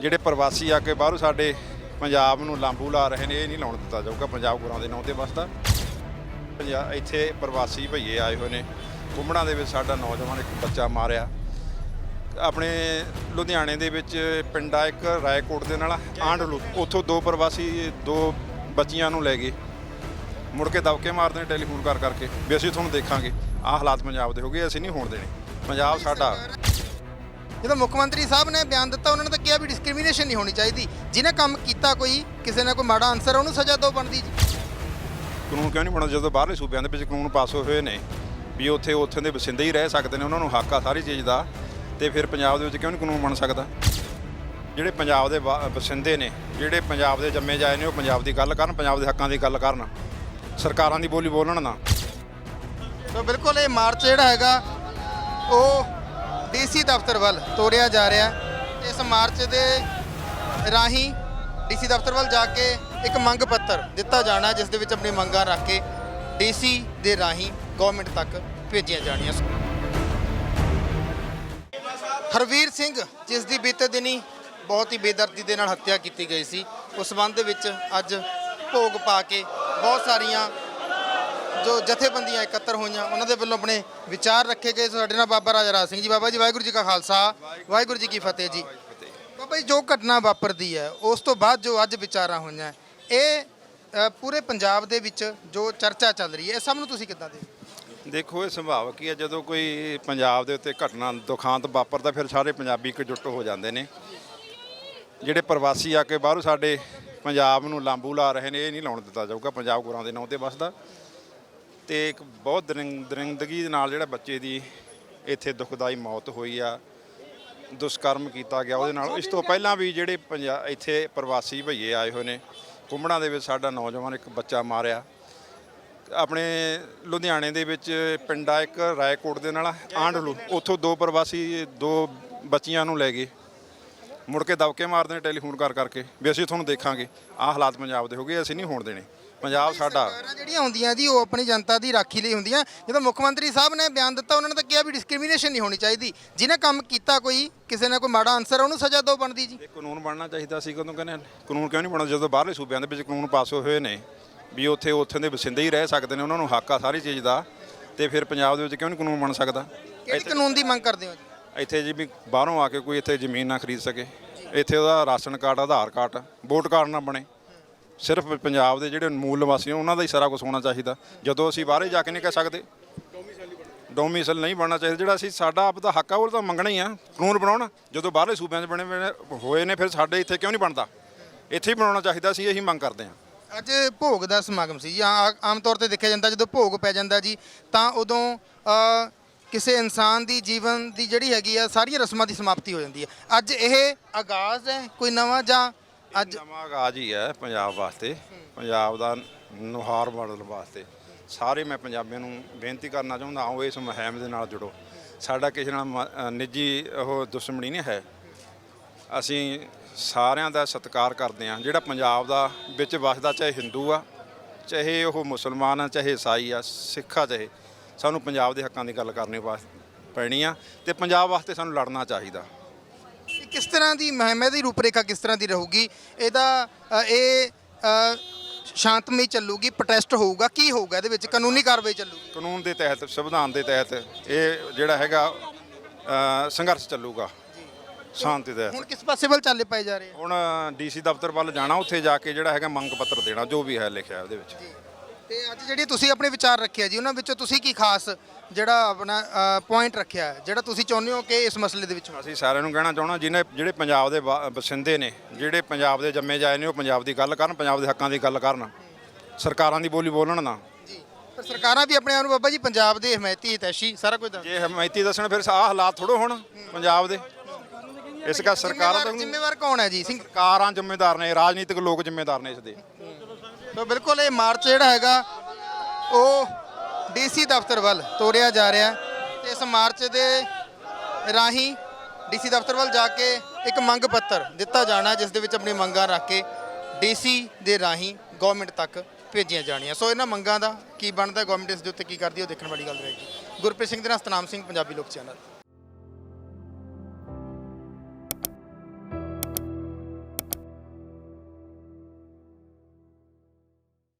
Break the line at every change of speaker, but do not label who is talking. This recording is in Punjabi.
ਜਿਹੜੇ ਪ੍ਰਵਾਸੀ ਆ ਕੇ ਬਾਹਰੋਂ ਸਾਡੇ ਪੰਜਾਬ ਨੂੰ ਲਾਂਬੂ ਲਾ ਰਹੇ ਨੇ, ਇਹ ਨਹੀਂ ਲਾਉਣ ਦਿੱਤਾ ਜਾਊਗਾ ਪੰਜਾਬ ਗੁਰਾਂ ਦੇ ਨਾਂ ਤੇ ਵਸਦਾ ਪੰਜਾ ਇੱਥੇ ਪ੍ਰਵਾਸੀ ਭਈਏ ਆਏ ਹੋਏ ਨੇ ਕੁੰਮੜਾਂ ਦੇ ਵਿੱਚ ਸਾਡਾ ਨੌਜਵਾਨ ਇੱਕ ਬੱਚਾ ਮਾਰਿਆ। ਆਪਣੇ ਲੁਧਿਆਣੇ ਦੇ ਵਿੱਚ ਪਿੰਡ ਆ ਇੱਕ ਰਾਏਕੋਟ ਦੇ ਨਾਲ ਆਂਡਲੂ ਉੱਥੋਂ ਦੋ ਪ੍ਰਵਾਸੀ, ਦੋ ਬੱਚੀਆਂ ਨੂੰ ਲੈ ਗਏ। ਮੁੜ ਕੇ ਦਬਕੇ ਮਾਰਦੇ ਨੇ, ਟੈਲੀਫੋਨ ਕਰ ਕਰਕੇ ਵੀ ਅਸੀਂ ਤੁਹਾਨੂੰ ਦੇਖਾਂਗੇ। ਆਹ ਹਾਲਾਤ ਪੰਜਾਬ ਦੇ ਹੋ ਗਏ, ਅਸੀਂ ਨਹੀਂ ਹੋਣ ਦੇਣੇ। ਪੰਜਾਬ ਸਾਡਾ।
ਜਦੋਂ ਮੁੱਖ ਮੰਤਰੀ ਸਾਹਿਬ ਨੇ ਬਿਆਨ ਦਿੱਤਾ ਉਹਨਾਂ ਨੇ ਤਾਂ ਕਿਹਾ ਵੀ ਡਿਸਕ੍ਰਿਮੀਨੇਸ਼ਨ ਨਹੀਂ ਹੋਣੀ ਚਾਹੀਦੀ। ਜਿਹਨੇ ਕੰਮ ਕੀਤਾ ਕੋਈ ਕਿਸੇ ਨੇ ਕੋਈ ਮਾੜਾ ਆਨਸਰ ਉਹਨੂੰ ਸਜ਼ਾ ਦੋ ਬਣਦੀ ਜੀ।
ਕਾਨੂੰਨ ਕਿਉਂ ਨਹੀਂ ਬਣਦਾ ਜਦੋਂ ਬਾਹਰਲੇ ਸੂਬਿਆਂ ਦੇ ਵਿੱਚ ਕਾਨੂੰਨ ਪਾਸ ਹੋਏ ਹੋਏ ਨੇ ਵੀ ਉੱਥੇ ਉੱਥੇ ਦੇ ਵਸਿੰਦੇ ਹੀ ਰਹਿ ਸਕਦੇ ਨੇ ਉਹਨਾਂ ਨੂੰ ਹੱਕ ਆ ਸਾਰੀ ਚੀਜ਼ ਦਾ ਤੇ ਫਿਰ ਪੰਜਾਬ ਦੇ ਵਿੱਚ ਕਿਉਂ ਨਹੀਂ ਕਾਨੂੰਨ ਬਣ ਸਕਦਾ? ਜਿਹੜੇ ਪੰਜਾਬ ਦੇ ਵਾ- ਵਸਿੰਦੇ ਨੇ ਜਿਹੜੇ ਪੰਜਾਬ ਦੇ ਜੰਮੇ ਜਾਏ ਨੇ ਉਹ ਪੰਜਾਬ ਦੀ ਗੱਲ ਕਰਨ ਪੰਜਾਬ ਦੇ ਹੱਕਾਂ ਦੀ ਗੱਲ ਕਰਨ। ਸਰਕਾਰਾਂ ਦੀ ਬੋਲੀ ਬੋਲਣ ਨਾ।
ਸੋ ਬਿਲਕੁਲ ਇਹ ਮਾਰਚ ਜਿਹੜਾ ਹੈਗਾ ਉਹ ਡੀਸੀ ਦਫ਼ਤਰ ਵੱਲ ਤੋਰਿਆ ਜਾ ਰਿਹਾ ਹੈ। ਇਸ ਮਾਰਚ ਦੇ ਰਾਹੀਂ ਡੀਸੀ ਦਫ਼ਤਰ ਵੱਲ ਜਾ ਕੇ ਇੱਕ ਮੰਗ ਪੱਤਰ ਦਿੱਤਾ ਜਾਣਾ ਜਿਸ ਦੇ ਵਿੱਚ ਆਪਣੀ ਮੰਗਾਂ ਰੱਖ ਕੇ ਡੀਸੀ ਦੇ ਰਾਹੀਂ ਗਵਰਨਮੈਂਟ ਤੱਕ ਭੇਜੀਆਂ ਜਾਣੀਆਂ ਹਰਵੀਰ ਸਿੰਘ, ਜਿਸ ਦੀ ਬੀਤੇ ਦਿਨੀ ਬਹੁਤ ਹੀ ਬੇਦਰਦੀ ਦੇ ਨਾਲ ਹੱਤਿਆ ਕੀਤੀ ਗਈ ਸੀ, ਉਸ ਸੰਬੰਧ ਦੇ ਵਿੱਚ ਅੱਜ ਭੋਗ ਪਾ ਕੇ ਬਹੁਤ ਸਾਰੀਆਂ ਜੋ ਜਥੇਬੰਦੀਆਂ ਇਕੱਤਰ ਹੋਈਆਂ ਉਹਨਾਂ ਦੇ ਵੱਲੋਂ ਆਪਣੇ ਵਿਚਾਰ ਰੱਖੇ ਗਏ। ਸਾਡੇ ਨਾਲ ਬਾਬਾ ਰਾਜਾ ਰਾਜ ਸਿੰਘ ਜੀ ਬਾਬਾ ਜੀ ਵਾਹਿਗੁਰੂ ਜੀ ਕਾ ਖਾਲਸਾ ਵਾਹਿਗੁਰੂ ਜੀ ਕੀ ਫਤਿਹ ਜੀ। ਬਾਬਾ ਜੀ ਜੋ ਘਟਨਾ ਵਾਪਰਦੀ ਹੈ ਉਸ ਤੋਂ ਬਾਅਦ ਜੋ ਅੱਜ ਵਿਚਾਰਾਂ ਹੋਈਆਂ ਇਹ ਅ, ਪੂਰੇ ਪੰਜਾਬ ਦੇ ਵਿੱਚ ਜੋ ਚਰਚਾ ਚੱਲ ਰਹੀ ਹੈ ਇਹ ਸਭ ਨੂੰ ਤੁਸੀਂ ਕਿੱਦਾਂ ਦੇ
ਦੇਖੋ ਇਹ ਸੁਭਾਵਕ ਹੀ ਹੈ ਜਦੋਂ ਕੋਈ ਪੰਜਾਬ ਦੇ ਉੱਤੇ ਘਟਨਾ ਦੁਖਾਂਤ ਵਾਪਰਦਾ ਫਿਰ ਸਾਰੇ ਪੰਜਾਬੀ ਇਕਜੁੱਟ ਹੋ ਜਾਂਦੇ ਨੇ। ਜਿਹੜੇ ਪ੍ਰਵਾਸੀ ਆ ਕੇ ਬਾਹਰੋਂ ਸਾਡੇ ਪੰਜਾਬ ਨੂੰ ਲਾਂਬੂ ਲਾ ਰਹੇ ਨੇ ਇਹ ਨਹੀਂ ਲਾਉਣ ਦਿੱਤਾ ਜਾਊਗਾ ਪੰਜਾਬ ਗੁਰਾਂ ਦੇ ਨਾਂ ਤੇ ਵਸਦਾ। ਤੇ ਇੱਕ ਬਹੁਤ ਦਰਿੰ, ਦਰਿੰਦਗੀ ਦੇ ਨਾਲ ਜਿਹੜਾ ਬੱਚੇ ਦੀ ਇੱਥੇ ਦੁਖਦਾਈ ਮੌਤ ਹੋਈ ਆ, ਦੁਸ਼ਕਰਮ ਕੀਤਾ ਗਿਆ ਉਹਦੇ ਨਾਲ। ਇਸ ਤੋਂ ਪਹਿਲਾਂ ਵੀ ਜਿਹੜੇ ਪੰਜਾ, ਇੱਥੇ ਪ੍ਰਵਾਸੀ ਭਈਏ ਆਏ ਹੋਏ ਨੇ ਕੁੰਮੜਾਂ ਦੇ ਵਿੱਚ ਸਾਡਾ ਨੌਜਵਾਨ ਇੱਕ ਬੱਚਾ ਮਾਰਿਆ। ਆਪਣੇ ਲੁਧਿਆਣੇ ਦੇ ਵਿੱਚ ਪਿੰਡ ਆ ਇੱਕ ਰਾਏਕੋਟ ਦੇ ਨਾਲ, ਆਂਡਲੂ, ਉੱਥੋਂ ਦੋ ਪ੍ਰਵਾਸੀ, ਦੋ ਬੱਚੀਆਂ ਨੂੰ ਲੈ ਗਏ। ਮੁੜ ਕੇ ਦਬਕੇ ਮਾਰਦੇ ਨੇ, ਟੈਲੀਫੋਨ ਕਰ ਕਰਕੇ ਵੀ ਅਸੀਂ ਤੁਹਾਨੂੰ ਦੇਖਾਂਗੇ। ਆਹ ਹਾਲਾਤ ਪੰਜਾਬ ਦੇ ਹੋ ਗਏ, ਅਸੀਂ ਨਹੀਂ ਹੋਣ ਦੇਣੇ। ਪੰਜਾਬ ਸਾਡਾ।
ਸਰਕਾਰਾਂ ਜਿਹੜੀਆਂ ਹੁੰਦੀਆਂ ਜੀ ਉਹ ਆਪਣੀ ਜਨਤਾ ਦੀ ਰਾਖੀ ਲਈ ਹੁੰਦੀਆਂ। ਜਦੋਂ ਮੁੱਖ ਮੰਤਰੀ ਸਾਹਿਬ ਨੇ ਬਿਆਨ ਦਿੱਤਾ ਉਹਨਾਂ ਨੇ ਤਾਂ ਕਿਹਾ ਵੀ ਡਿਸਕ੍ਰਿਮੀਨੇਸ਼ਨ ਨਹੀਂ ਹੋਣੀ ਚਾਹੀਦੀ। ਜਿਹਨੇ ਕੰਮ ਕੀਤਾ ਕੋਈ ਕਿਸੇ ਨੇ ਕੋਈ ਮਾੜਾ ਆਨਸਰ ਉਹਨੂੰ ਸਜ਼ਾ ਦੋ ਬਣਦੀ ਜੀ।
ਇਹ ਕਾਨੂੰਨ ਬਣਨਾ ਚਾਹੀਦਾ ਸੀ ਕਦੋਂ ਕਹਿੰਦੇ ਕਾਨੂੰਨ ਕਿਉਂ ਨਹੀਂ ਬਣਦਾ ਜਦੋਂ ਬਾਹਰਲੇ ਸੂਬਿਆਂ ਦੇ ਵਿੱਚ ਕਾਨੂੰਨ ਪਾਸ ਹੋਏ ਹੋਏ ਨੇ ਵੀ ਉੱਥੇ ਉੱਥੇ ਦੇ ਵਸਿੰਦੇ ਹੀ ਰਹਿ ਸਕਦੇ ਨੇ ਉਹਨਾਂ ਨੂੰ ਹੱਕ ਆ ਸਾਰੀ ਚੀਜ਼ ਦਾ ਤੇ ਫਿਰ ਪੰਜਾਬ ਦੇ ਵਿੱਚ ਕਿਉਂ ਨਹੀਂ ਕਾਨੂੰਨ ਬਣ ਸਕਦਾ?
ਕਿਹੜੀ ਕਾਨੂੰਨ ਦੀ ਮੰਗ ਕਰਦੇ ਹੋ ਜੀ?
ਇੱਥੇ ਜੀ ਵੀ ਬਾਹਰੋਂ ਆ ਕੇ ਕੋਈ ਇੱਥੇ ਜ਼ਮੀਨ ਨਾ ਖਰੀਦ ਸਕੇ। ਇੱਥੇ ਉਹਦਾ ration card Aadhaar card vote card ਨਾ ਬਣੇ। ਸਿਰਫ ਪੰਜਾਬ ਦੇ ਜਿਹੜੇ ਮੂਲ ਨਿਵਾਸੀ ਉਹਨਾਂ ਦਾ ਹੀ ਸਾਰਾ ਕੁਝ ਹੋਣਾ ਚਾਹੀਦਾ। ਜਦੋਂ ਅਸੀਂ ਬਾਹਰੇ ਜਾ ਕੇ ਨਹੀਂ ਕਹਿ ਸਕਦੇ ਡੋਮਿਸਲ ਨਹੀਂ ਬਣਨਾ ਚਾਹੀਦਾ। ਜਿਹੜਾ ਅਸੀਂ, ਸਾਡਾ ਆਪ ਦਾ ਹੱਕ ਆ, ਉਹ ਤਾਂ ਮੰਗਣਾ ਹੀ ਆ, ਕਾਨੂੰਨ ਬਣਾਉਣ। ਜਦੋਂ ਬਾਹਰਲੇ ਸੂਬਿਆਂ 'ਚ ਬਣੇ ਹੋਏ ਨੇ- ਹੋਏ ਨੇ, ਫਿਰ ਸਾਡੇ ਇੱਥੇ ਕਿਉਂ ਨਹੀਂ ਬਣਦਾ? ਇੱਥੇ ਹੀ ਬਣਾਉਣਾ ਚਾਹੀਦਾ ਸੀ ਇਹੀ ਮੰਗ ਕਰਦੇ ਹਾਂ
ਅੱਜ ਭੋਗ ਦਾ ਸਮਾਗਮ ਸੀ, ਜੀ ਆਮ ਤੌਰ ਤੇ ਦੇਖਿਆ ਜਾਂਦਾ, ਜਦੋਂ ਭੋਗ ਪੈ ਜਾਂਦਾ ਜੀ, ਤਾਂ ਉਦੋਂ ਕਿਸੇ ਇਨਸਾਨ ਦੀ ਜੀਵਨ ਦੀ ਜਿਹੜੀ ਹੈਗੀ ਆ, ਸਾਰੀਆਂ ਰਸਮਾਂ ਦੀ ਸਮਾਪਤੀ ਹੋ ਜਾਂਦੀ ਹੈ ਅੱਜ ਇਹ ਆਗਾਜ਼ ਹੈ, ਕੋਈ ਨਵਾਂ ਜਾਂ ਅੱਜ
ਨਵਾਂ ਆਗਾਜ਼ ਹੀ ਹੈ ਪੰਜਾਬ ਵਾਸਤੇ। ਪੰਜਾਬ ਦਾ ਨੁਹਾਰ ਬਣਨ ਵਾਸਤੇ। ਸਾਰੇ ਮੈਂ ਪੰਜਾਬੀਆਂ ਨੂੰ ਬੇਨਤੀ ਕਰਨਾ ਚਾਹੁੰਦਾ ਆਓ ਇਸ ਮੁਹਿੰਮ ਦੇ ਨਾਲ ਜੁੜੋ। ਸਾਡਾ ਕਿਸੇ ਨਾਲ ਮ- ਨਿੱਜੀ ਉਹ ਦੁਸ਼ਮਣੀ ਨਹੀਂ ਹੈ। ਅਸੀਂ ਸਾਰਿਆਂ ਦਾ ਸਤਿਕਾਰ ਕਰਦੇ ਹਾਂ। ਜਿਹੜਾ ਪੰਜਾਬ ਦਾ ਵਿੱਚ ਵਸਦਾ ਚਾਹੇ ਹਿੰਦੂ ਆ ਚਾਹੇ ਉਹ ਮੁਸਲਮਾਨ ਆ ਚਾਹੇ ਈਸਾਈ ਆ ਸਿੱਖ ਆ ਚਾਹੇ ਸਾਨੂੰ ਪੰਜਾਬ ਦੇ ਹੱਕਾਂ ਦੀ ਗੱਲ ਕਰਨੀ ਵਾਸਤੇ ਪੈਣੀ ਆ। ਤੇ ਪੰਜਾਬ ਵਾਸਤੇ ਸਾਨੂੰ ਲੜਨਾ ਚਾਹੀਦਾ।
ਕਿਸ ਤਰ੍ਹਾਂ ਦੀ ਮੁਹਿੰਮ ਦੀ ਰੂਪਰੇਖਾ ਕਿਸ ਤਰ੍ਹਾਂ ਦੀ ਰਹੂਗੀ? ਇਹਦਾ ਅ, ਇਹ ਅ, ਸ਼ਾਂਤਮਈ ਚੱਲੂਗੀ ਪ੍ਰੋਟੈਸਟ ਹੋਊਗਾ ਕੀ ਹੋਊਗਾ ਇਹਦੇ ਵਿੱਚ? ਕਾਨੂੰਨੀ ਕਾਰਵਾਈ ਚੱਲੂਗੀ।
ਕਾਨੂੰਨ ਦੇ ਤਹਿਤ ਸੰਵਿਧਾਨ ਦੇ ਤਹਿਤ ਇਹ ਜਿਹੜਾ ਹੈਗਾ ਅ, ਸੰਘਰਸ਼ ਚੱਲੂਗਾ। ਸ਼ਾਂਤੀ ਦੇ
ਹੁਣ ਕਿਸ ਪਾਸੇ ਵੱਲ ਚੱਲੇ ਪਏ ਜਾ ਰਹੇ ਆ?
ਹੁਣ ਡੀਸੀ ਦਫ਼ਤਰ ਵੱਲ ਜਾਣਾ ਉੱਥੇ ਜਾ ਕੇ ਜਿਹੜਾ ਹੈਗਾ ਮੰਗ ਪੱਤਰ ਦੇਣਾ ਜੋ ਵੀ ਹੈ ਲਿਖਿਆ ਉਹਦੇ ਵਿੱਚ।
ਤੇ ਅੱਜ ਜਿਹੜੀ ਤੁਸੀਂ ਆਪਣੇ ਵਿਚਾਰ ਰੱਖਿਆ ਜੀ ਉਹਨਾਂ ਵਿੱਚੋਂ ਤੁਸੀਂ ਕੀ ਖਾਸ ਜਿਹੜਾ ਆਪਣਾ ਪੁਆਇੰਟ ਰੱਖਿਆ ਜਿਹੜਾ ਤੁਸੀਂ ਚਾਹੁੰਦੇ ਹੋ ਕਿ ਇਸ ਮਸਲੇ ਦੇ ਵਿੱਚ?
ਅਸੀਂ ਸਾਰਿਆਂ ਨੂੰ ਕਹਿਣਾ ਚਾਹਣਾ ਜਿਹਨੇ ਜਿਹੜੇ ਪੰਜਾਬ ਦੇ ਵਸਿੰਦੇ ਨੇ ਜਿਹੜੇ ਪੰਜਾਬ ਦੇ ਜੰਮੇ ਜਾਏ ਨੇ ਉਹ ਪੰਜਾਬ ਦੀ ਗੱਲ ਕਰਨ ਪੰਜਾਬ ਦੇ ਹੱਕਾਂ ਦੀ ਗੱਲ ਕਰਨ ਸਰਕਾਰਾਂ ਦੀ ਬੋਲੀ ਬੋਲਣ ਨਾ।
ਜੀ ਪਰ ਸਰਕਾਰਾਂ ਵੀ ਆਪਣੇ ਆਪ ਨੂੰ ਬਾਬਾ ਜੀ ਪੰਜਾਬ ਦੇ ਹਮਾਇਤੀ ਹਿਤੈਸ਼ੀ ਸਾਰਾ ਕੁਝ ਦੱਸ
ਜੇ ਹਮਾਇਤੀ ਦੱਸਣ ਫਿਰ ਆਹ ਹਾਲਾਤ ਥੋੜੋ ਹੁਣ ਪੰਜਾਬ ਦੇ। ਇਸ ਕਾ ਸਰਕਾਰਾਂ ਤਾਂ
ਜ਼ਿੰਮੇਵਾਰ ਕੌਣ ਹੈ ਜੀ?
ਸਰਕਾਰਾਂ ਜ਼ਿੰਮੇਦਾਰ ਨੇ ਰਾਜਨੀਤਿਕ ਲੋਕ ਜ਼ਿੰਮੇਦਾਰ ਨੇ ਇਸ ਦੇ।
ਸੋ ਬਿਲਕੁਲ ਇਹ ਮਾਰਚ ਜਿਹੜਾ ਹੈਗਾ, ਉਹ ਡੀਸੀ ਦਫ਼ਤਰ ਵੱਲ ਤੋਰਿਆ ਜਾ ਰਿਹਾ ਹੈ ਤੇ ਇਸ ਮਾਰਚ ਦੇ ਰਾਹੀਂ ਡੀਸੀ ਦਫ਼ਤਰ ਵੱਲ ਜਾ ਕੇ ਇੱਕ ਮੰਗ ਪੱਤਰ ਦਿੱਤਾ ਜਾਣਾ ਜਿਸ ਦੇ ਵਿੱਚ ਆਪਣੀ ਮੰਗਾਂ ਰੱਖ ਕੇ ਡੀਸੀ ਦੇ ਰਾਹੀਂ ਗਵਰਨਮੈਂਟ ਤੱਕ ਭੇਜੀਆਂ ਜਾਣੀਆਂ। ਸੋ ਇਹਨਾਂ ਮੰਗਾਂ ਦਾ ਕੀ ਬਣਦਾ ਗਵਰਨਮੈਂਟ ਇਸ ਦੇ ਉੱਤੇ ਕੀ ਕਰਦੀ ਉਹ ਦੇਖਣ ਵਾਲੀ ਗੱਲ ਰਹੇਗੀ। ਗੁਰਪ੍ਰੀਤ ਸਿੰਘ ਦੇ ਨਾਲ ਸਤਨਾਮ ਸਿੰਘ, ਪੰਜਾਬੀ ਲੋਕ ਚੈਨਲ।